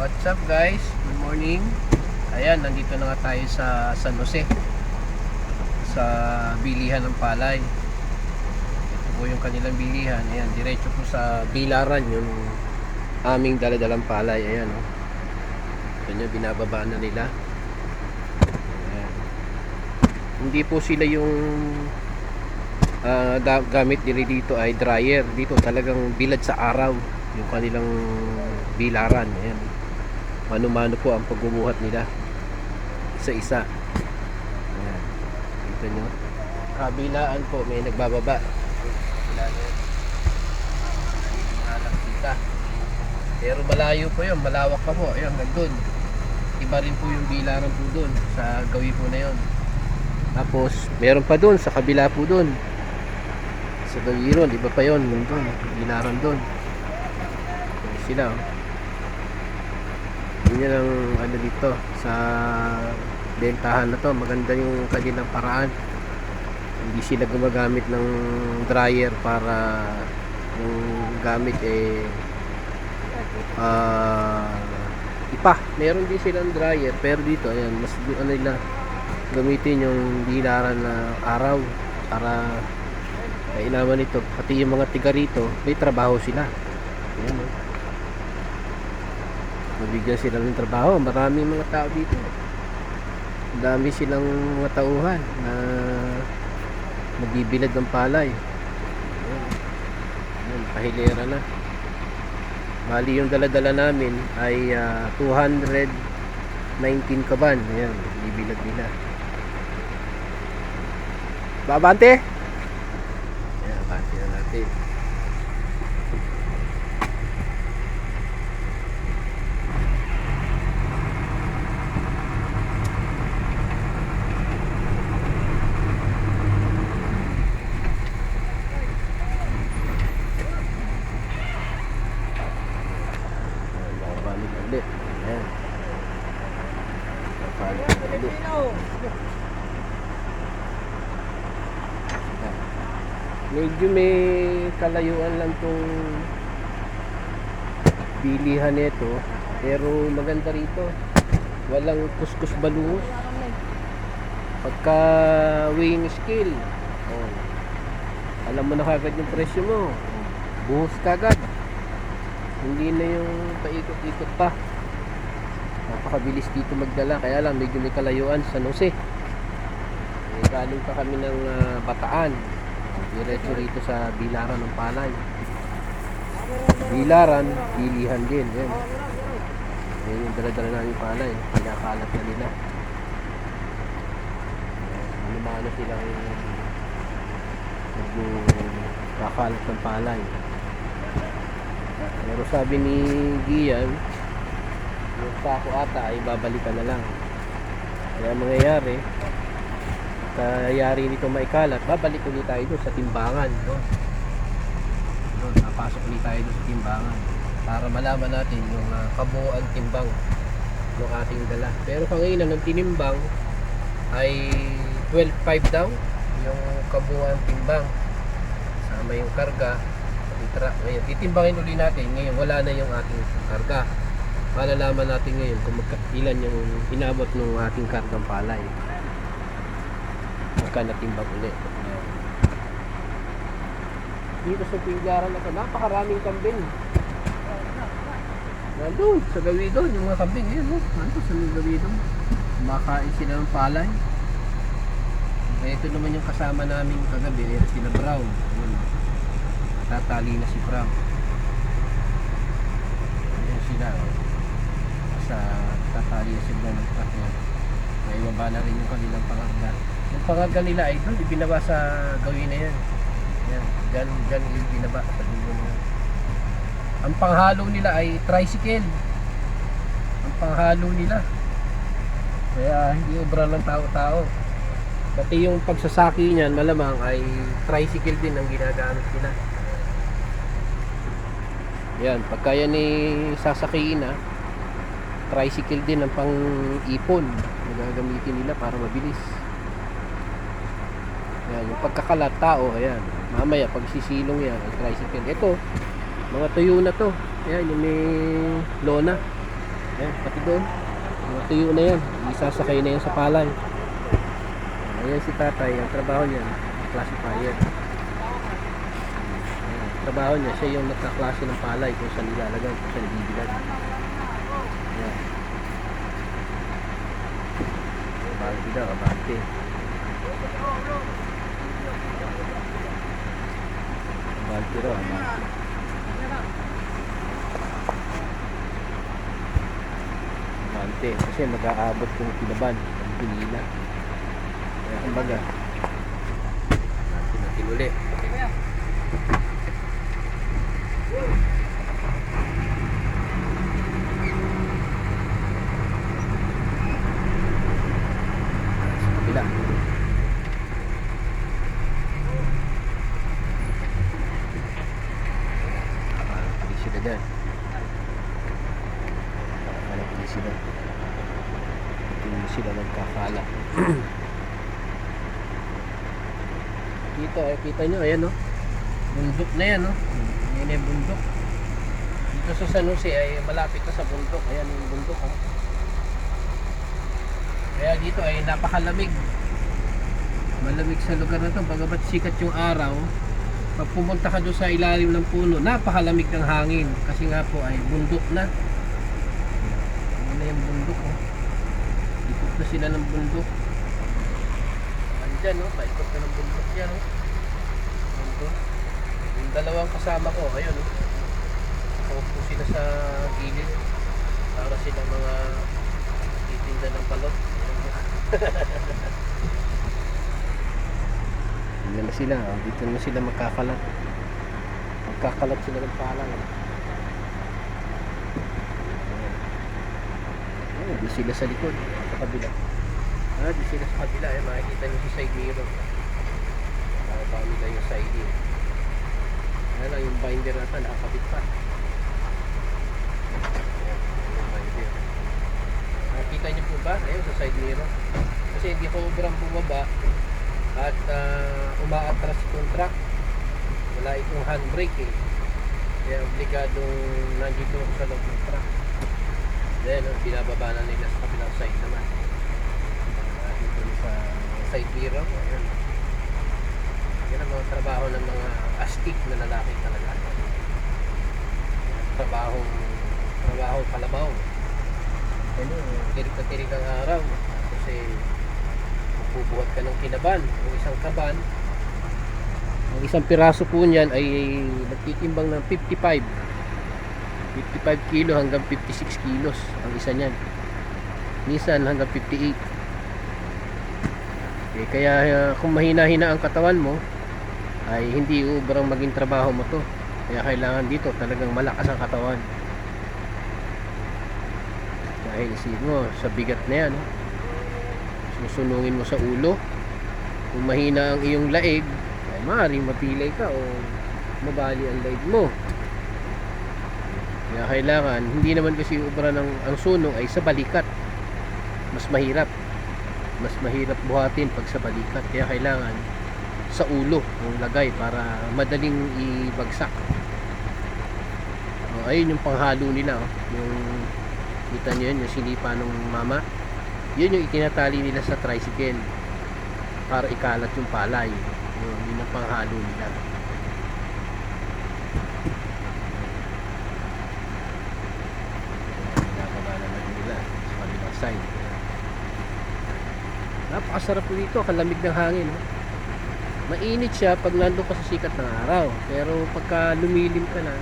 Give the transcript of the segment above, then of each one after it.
What's up guys? Good morning. Ayan, nandito na nga tayo sa San Jose. Sa bilihan ng palay. Ito po yung kanilang bilihan. Ayan, diretso po sa bilaran yung aming daladalang palay. Ayan, oh. Ito nyo, binababa na nila. Ayan. Hindi po sila yung ga- gamit nila dito ay dryer. Dito talagang bilad sa araw yung kanilang bilaran. Ayan. Mano-mano po ang pagbubuhat nila. Isa-isa. Ayan. Dito nyo. Kabilaan po may nagbababa. Kita. Pero malayo po yun. Malawak pa po. Ayan, nandun. Iba rin po yung bilaran po dun sa gawi po na yun. Tapos, meron pa dun sa kabila po dun. Sa gawi ron, iba pa yun. Yun dun. Bilaran dun. Sila, oh. Yun ang ano dito sa bentahan na to. Maganda yung kanilang paraan. Hindi sila gumagamit ng dryer para yung gamit eh ah ipa. Meron din silang dryer pero dito ayan mas ano nila gamitin yung dilaran na araw para kailangan nito pati yung mga tiga rito may trabaho sila ayan oh mabigyan sila ng trabaho. Maraming mga tao dito. Dami silang mga tauhan na magbibilad ng palay. Ayan. Pahilera na. Bali yung daladala namin ay ah, 219 kaban. Ayan bibilad nila. Babante ayan babante na natin Ayan, babalik ulit. Ayan. Babalik ulit. Ayan. Medyo may kalayuan lang tong bilihan nito. Pero maganda rito. Walang kuskus balungos. Pagka weighing scale. Oh. Alam mo na kagad yung presyo mo. Buhos kagad. Hindi na yung paikot-ikot pa. Napakabilis dito magdala. Kaya lang medyo may kalayuan sa Jose. Eh, galing pa kami ng ah, Bataan. Diretso rito sa Bilaran ng Palay. Bilaran, bilihan din. Yan. Yan yung dala-dala namin palay. Pinakalat na nila. Ano-mano silang nagkakalat ng palay. Pero sabi ni Gian, yung sako ata ay babalikan na lang. Kaya ang mangyayari, kayari nito maikalat, babalik ulit tayo doon sa timbangan. Doon. Doon, napasok ulit tayo doon sa timbangan. Para malaman natin yung uh, kabuuan timbang ng ating dala. Pero kanina ng tinimbang ay 12.5 daw yung kabuuan timbang. Sama yung karga, Itra, ngayon, titimbangin uli natin. Ngayon, wala na yung ating karga. Malalaman natin ngayon kung magka, ilan yung inabot ng ating kargang palay. Magka natimbang uli. Ayan. Dito sa pinggaran na to, napakaraming kambing. Nandun, sa gawi doon, yung mga kambing. Ayan, oh. Nandun sa mga gawi doon. Kumakain sila ng palay. Eh, ito naman yung kasama namin kagabi, eh, sila Brown. Ayan tatali na si Frank ayan sila oh. sa tatali na si Frank ng truck niya may ibaba na rin yung kanilang pangarga yung pangarga nila ay doon ibinaba sa gawin na yan. Yan dyan, dyan yung binaba sa dulo nila ang panghalo nila ay tricycle. Ang panghalo nila. Kaya hindi obra ng tao-tao. Pati yung pagsasaki niyan malamang ay tricycle din ang ginagamit nila. Yan, pagka yan ni sasakiin na, tricycle din ang pang ipon na gagamitin nila para mabilis. Yan, yung pagkakalat tao, ayan. Mamaya, pag sisilong yan, ang tricycle. Ito, mga tuyo na to. Ayan, yung may lona. Ayan, pati doon. Mga tuyo na yan. Isasakay na yan sa palay. Ayan si tatay. Ang trabaho niya, classifier. Ayan, trabaho niya, siya yung nagkaklase ng palay kung saan nilalagay, kung saan ibibilan. Ayan. Abante daw, abante. Abante raw, abante. Abante, kasi mag-aabot kung kinaban, ang pinila. Kaya kumbaga, natin natin uli. Sa kabila. Nakakapili sila dyan. Nakakapili sila. Hindi sila nagkakala. Dito, eh, kita nyo, ayan no. Bundok na yan no. Yan yung bundok. Dito sa San Jose ay malapit na sa bundok. Ayan yung bundok oh. Kaya dito ay napakalamig. Malamig sa lugar na to. Bagamat sikat yung araw, pag pumunta ka doon sa ilalim ng puno, napakalamig ng hangin. Kasi nga po ay bundok na. Ano na yung bundok oh. Ikot na sila ng bundok. Andyan oh, paikot na ng bundok yan oh. Bundok. Yung dalawang kasama ko, ayun oh. Nakaupo sila sa gilid. Para silang mga titinda ng balot. Yan na sila, oh. dito na sila magkakalat. Magkakalat sila ng palang. Ayan, di sila sa likod, sa kabila. Ah, di sila sa kabila, eh, makikita nyo si side mirror. Nakakaba nila yung side mirror. Ayan lang, yung binder nata, nakakabit pa. Binder. Nakikita nyo po ba? Ayun, sa side mirror. Kasi hindi ko sobrang bumaba at uh, umaatras itong truck. Wala itong handbrake eh. Kaya obligadong nandito sa loob ng truck. Then, oh, binababa na nila sa kabilang side naman. Uh, dito sa side mirror. Ayan. Yan ang mga trabaho ng mga astig na lalaki talaga. Trabaho, trabaho kalabaw. Ano, tirik na tirik ang araw. Kasi magbubuhat ka ng kinaban o isang kaban. Ang isang piraso po niyan ay nagtitimbang ng 55. 55 kilo hanggang 56 kilos ang isa niyan. Minsan hanggang 58. Eh, kaya uh, kung mahina-hina ang katawan mo, ay hindi ubrang maging trabaho mo to. Kaya kailangan dito talagang malakas ang katawan. Dahil isip mo, sa bigat na yan, oh. Susunungin mo sa ulo. Kung mahina ang iyong laig, ay maaaring mapilay ka o mabali ang laig mo. Kaya kailangan, hindi naman kasi ubra ng ang sunog ay sa balikat. Mas mahirap. Mas mahirap buhatin pag sa balikat. Kaya kailangan sa ulo yung lagay para madaling ibagsak. Oh, ayun yung panghalo nila. Oh. Yung kita nyo yun, yung sinipa ng mama. Yun yung itinatali nila sa tricycle para ikalat yung palay. Yun, yun ang panghalo nila. Side. Napakasarap po dito, kalamig ng hangin. Oh. Mainit siya pag nandun ka sa sikat ng araw. Pero pagka lumilim ka na,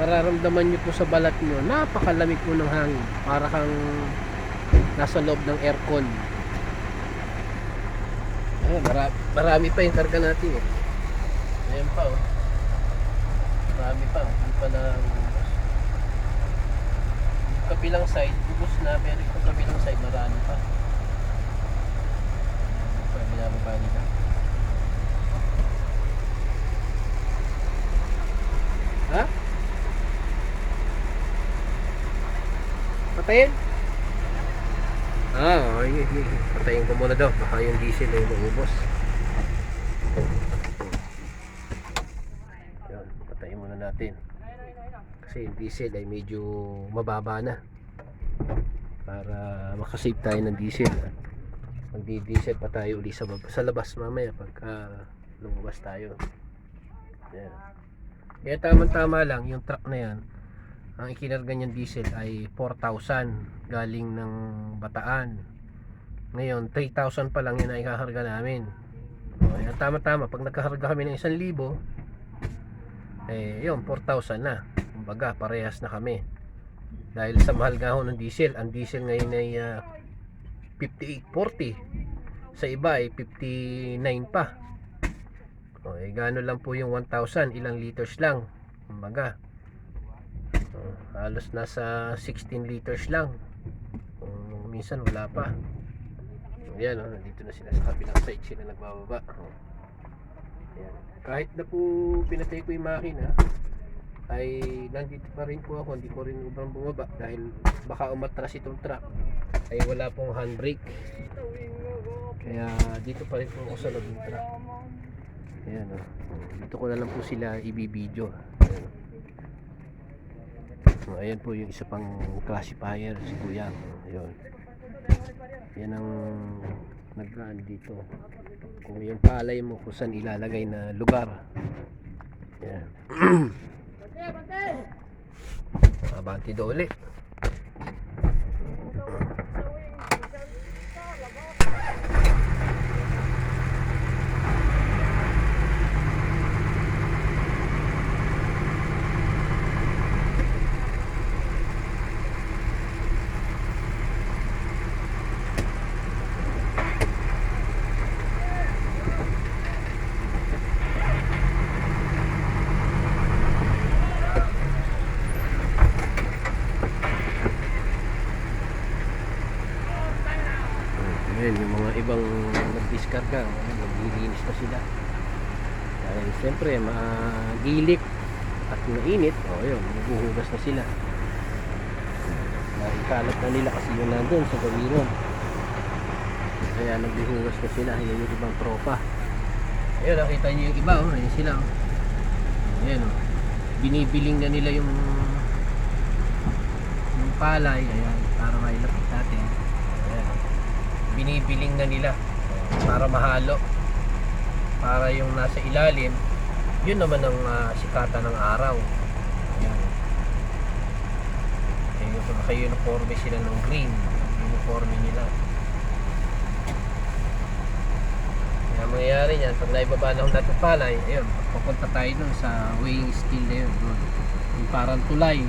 mararamdaman nyo po sa balat nyo, napakalamig po ng hangin. Para kang nasa loob ng aircon. Ayun, marami, marami pa yung karga natin eh. Ayan pa oh. Marami pa. Hindi pa na. Yung kabilang side, ubos na. Pero yung kabilang side, marami pa. Pa, binababa nila. Ha? Patayin? Ah, okay. Patayin ko muna daw. Baka yung diesel ay maubos. Yan, patayin muna natin. Kasi yung diesel ay medyo mababa na. para makasave tayo ng diesel. Magdi-diesel pa tayo uli sa, sa labas mamaya pagka lumabas tayo. Yan. Kaya tama-tama lang yung truck na yan. Ang ikinarga niyang diesel ay 4,000 galing ng Bataan. Ngayon, 3,000 pa lang yun ang ikakarga namin. O, yan, tama-tama. Pag nagkakarga kami ng 1,000, eh, yun, 4,000 na. Kumbaga, parehas na kami. Dahil sa mahal nga ho ng diesel, ang diesel ngayon ay ah, 58.40. Sa iba ay 59 pa. O, eh, gano'n lang po yung 1,000, ilang liters lang. Kumbaga, o, halos nasa 16 liters lang. Kung minsan wala pa. O, yan, o, nandito na sila sa kabilang side, sila nagbababa. O, yan. Kahit na po pinatay ko yung makina, ay nandito pa rin po ako, hindi ko rin ubang bumaba dahil baka umatras itong truck ay wala pong handbrake kaya dito pa rin po ako sa loob ng truck ayan o dito ko na lang po sila ibibideo ayan, o. ayan po yung isa pang classifier si kuya ayun yan ang nagkaan dito kung yung palay mo kung saan ilalagay na lugar yan Abante dole. Ayan, yung mga ibang nagdiskarga, ano, naglilinis na sila. Dahil siyempre, magilik at mainit, o oh, yun, naghuhugas na sila. Naikalat na nila kasi yun nandun sa gawiron. Kaya naghuhugas na sila, yun yung ibang tropa. Ayun, nakita niyo yung iba, oh, ayun sila. Oh. Ayan, oh. Binibiling na nila yung yung palay, ayan, para mailapit natin. Ayan, binibiling na nila para mahalo para yung nasa ilalim yun naman ang ah, sikatan ng araw. Yan eh, yung naka-uniforme sila ng green uniforme nila. Kaya ang mangyayari niyan pag naibaba na akong dati palay ayun papunta tayo dun sa weighing scale na yun dun. yung parang tulay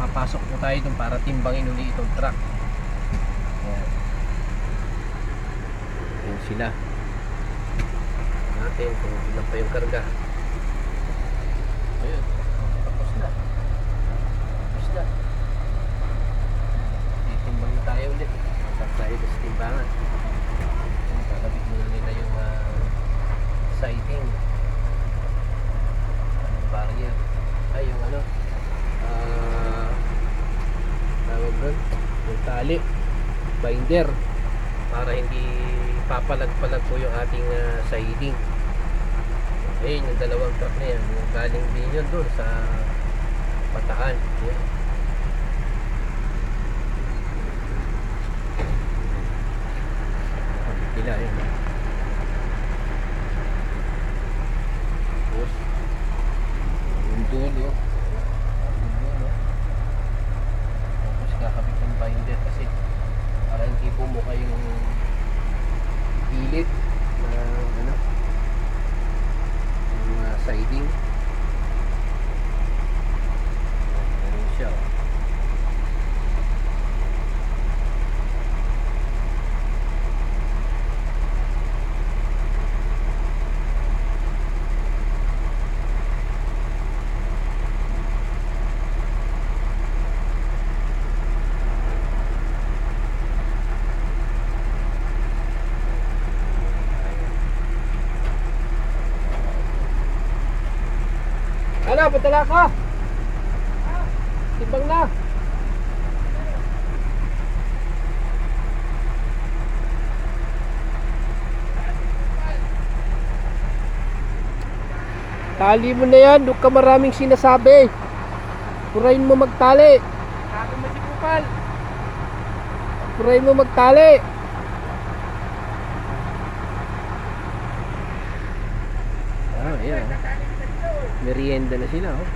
papasok po tayo dun para timbangin uli itong truck Ayan. Ayan sila. Natin kung ilan pa yung karga. Ayun. Tapos na. Tapos na. Titimbang na tayo ulit. Tapos tayo sa timbangan. Ayan, Kakabit muna nila yung ah, siding. Anong barrier. Ay, yung ano. Ah, tawag doon. Yung tali. Binder para hindi papalag-palag po yung ating uh, siding. Ayun, yung dalawang truck na yan. Yung galing din yun doon sa pataan. Nakabit nila yun. Tapos, yung dulo. Yung dulo. Tapos kakabit yung binder kasi para hindi bumuka yung pilit na ano yung uh, siding Ayan siya oh. Ano, patala ka? Timbang na. Tali mo na yan, doon ka maraming sinasabi. Purahin mo magtali. Sabi mo si Kupal. Try mo magtali. Ah, ayan. Merienda na sila, oh.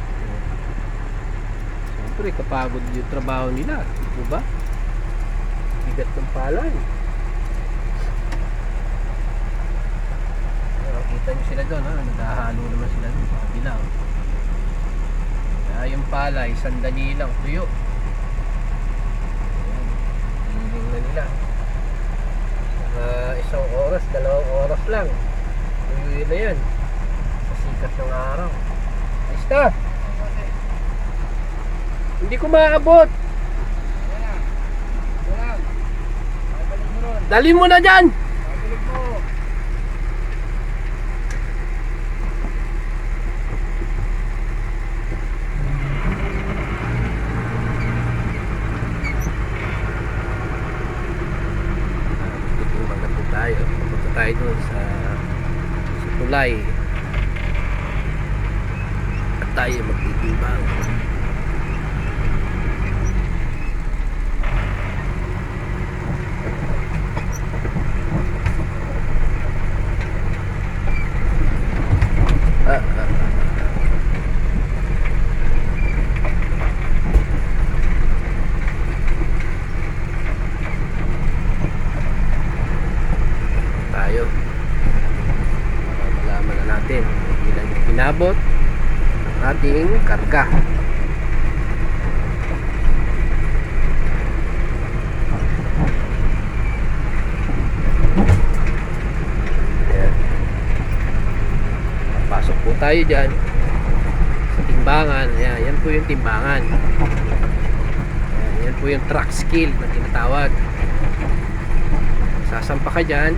Siyempre, kapagod yung trabaho nila. Di ba? Bigat ng palay. Ah, kita nyo sila doon, ha? Naghahalo naman sila doon sa kabila. oh. Ah, yung palay, sandali lang, tuyo. Hiling na nila. Mga isang oras, dalawang oras lang. Tuyo na yan. Sa sikat ng araw. Na. Hindi ko maabot. Dali mo na dyan. Titimbang na po tayo. Pupunta tayo doon sa, sa tulay. At tayo magtitimbang. Ah, ah, ah. tayo para malaman na natin kung ilan yung pinabot ng ating karga Ayan. pasok po tayo dyan sa timbangan Ayan, yan po yung timbangan. Ayan, yan po yung track skill na tinatawag. Sasampa ka dyan.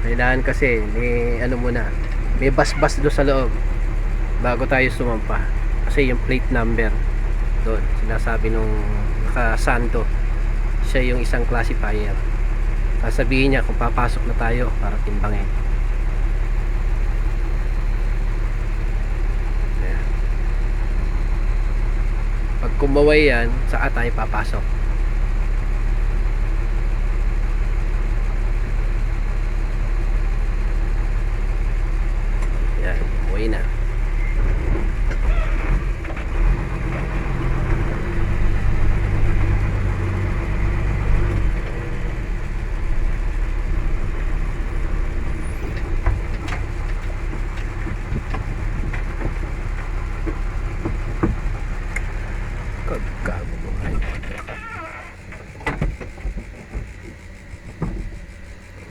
Kailangan kasi may ano muna, may basbas do sa loob bago tayo sumampa. Kasi yung plate number doon, sinasabi nung nakasanto, siya yung isang classifier. Sasabihin niya kung papasok na tayo para timbangin. Pag kumaway yan, saan tayo papasok? Yan, umuwi na. Kagkago mo kayo.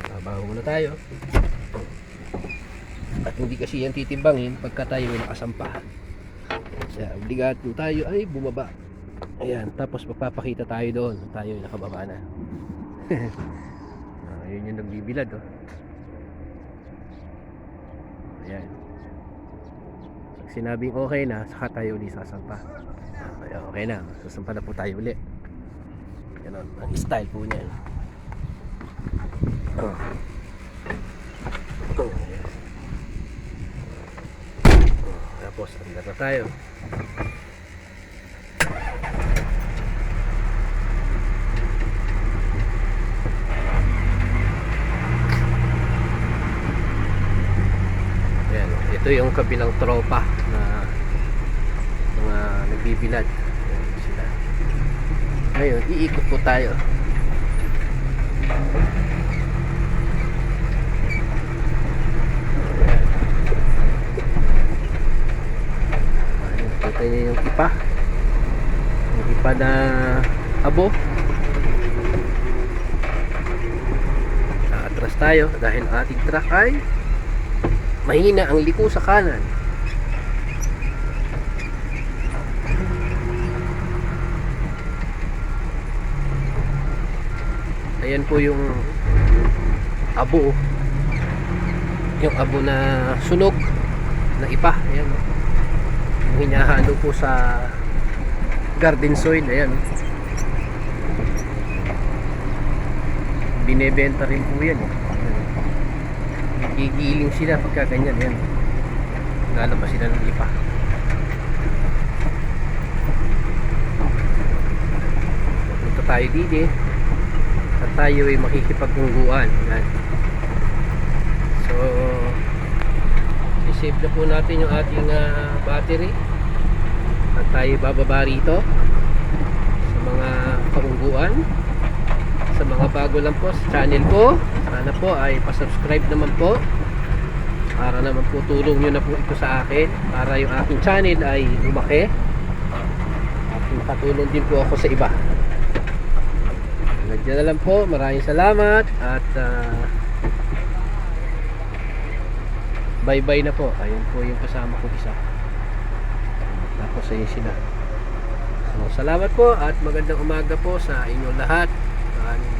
Trabaho muna tayo. At hindi kasi yan titimbangin pagka tayo ay nakasampa. Kaya obligato tayo ay bumaba. Ayan, tapos magpapakita tayo doon. Tayo ay nakababa na. ah, yun yung nagbibilad oh. Ayan. Pag sinabing okay na, saka tayo ulit sasampa. Okay, okay na. Sasampa na po tayo ulit. Ganon. Ang style po niya. Oh. Tapos, andar na tayo. Ayan, ito yung kabilang tropa na mga nagbibilad. Ayan sila. Ngayon, iikot po tayo. Niyo yung ipa. Yung ipa na abo. Atras tayo dahil ang ating truck ay mahina ang liko sa kanan. Ayan po yung abo. Yung abo na sunog na ipa. Ayan. oh. Hinahalo po sa garden soil. Ayan. Binebenta rin po yan. eh. Gigiling sila pagka ganyan. Yan. Lalabas sila ng lipa. Punta tayo dito eh. At tayo ay makikipagtungguan. Yan. So, sisave na po natin yung ating ah, battery. At tayo bababa rito sa mga kaungguan. Sa mga bago lang po sa channel ko. Sana po ay pasubscribe naman po. Para naman po tulong nyo na po ito sa akin. Para yung aking channel ay lumaki. At makatulong din po ako sa iba. Nandiyan na lang po. Maraming salamat. At ah, bye-bye na po. Ayun po yung kasama ko isa. Tapos ayun sila. So, salamat po at magandang umaga po sa inyong lahat. Maraming